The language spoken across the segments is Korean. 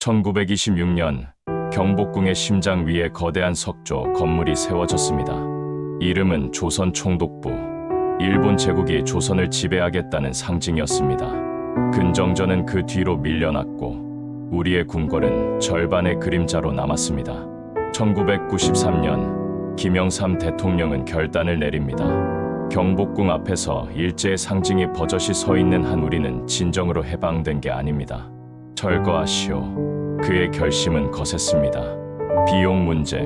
1926년 경복궁의 심장 위에 거대한 석조 건물이 세워졌습니다. 이름은 조선 총독부. 일본 제국이 조선을 지배하겠다는 상징이었습니다. 근정전은 그 뒤로 밀려났고 우리의 궁궐은 절반의 그림자로 남았습니다. 1993년 김영삼 대통령은 결단을 내립니다. 경복궁 앞에서 일제의 상징이 버젓이 서 있는 한 우리는 진정으로 해방된 게 아닙니다. 철거하시오. 그의 결심은 거셌습니다. 비용 문제,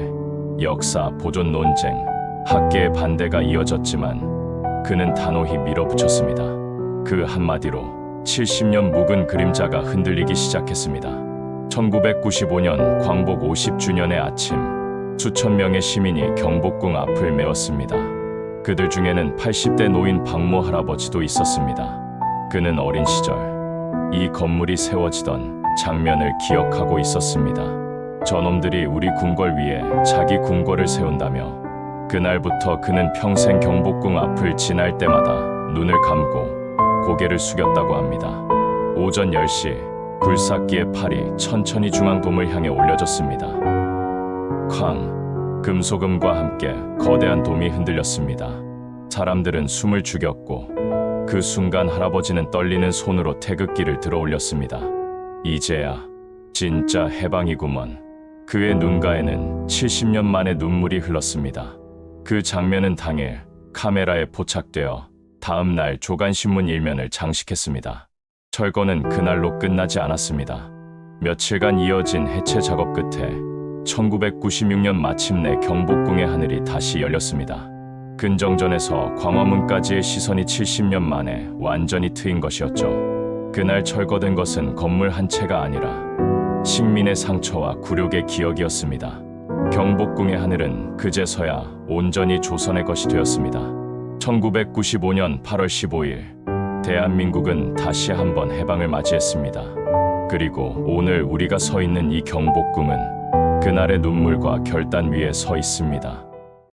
역사 보존 논쟁, 학계의 반대가 이어졌지만 그는 단호히 밀어붙였습니다. 그 한마디로 70년 묵은 그림자가 흔들리기 시작했습니다. 1995년 광복 50주년의 아침, 수천 명의 시민이 경복궁 앞을 메웠습니다. 그들 중에는 80대 노인 박모 할아버지도 있었습니다. 그는 어린 시절 이 건물이 세워지던 장면을 기억하고 있었습니다. 저놈들이 우리 궁궐 위에 자기 궁궐을 세운다며 그날부터 그는 평생 경복궁 앞을 지날 때마다 눈을 감고 고개를 숙였다고 합니다. 오전 10시 굴삭기의 팔이 천천히 중앙돔을 향해 올려졌습니다. 쾅 금소금과 함께 거대한 돔이 흔들렸습니다. 사람들은 숨을 죽였고 그 순간 할아버지는 떨리는 손으로 태극기를 들어 올렸습니다. 이제야 진짜 해방이구먼. 그의 눈가에는 70년 만에 눈물이 흘렀습니다. 그 장면은 당일 카메라에 포착되어 다음 날 조간신문 일면을 장식했습니다. 철거는 그날로 끝나지 않았습니다. 며칠간 이어진 해체 작업 끝에 1996년 마침내 경복궁의 하늘이 다시 열렸습니다. 근정전에서 광화문까지의 시선이 70년 만에 완전히 트인 것이었죠. 그날 철거된 것은 건물 한 채가 아니라 식민의 상처와 굴욕의 기억이었습니다. 경복궁의 하늘은 그제서야 온전히 조선의 것이 되었습니다. 1995년 8월 15일 대한민국은 다시 한번 해방을 맞이했습니다. 그리고 오늘 우리가 서 있는 이 경복궁은 그날의 눈물과 결단 위에 서 있습니다.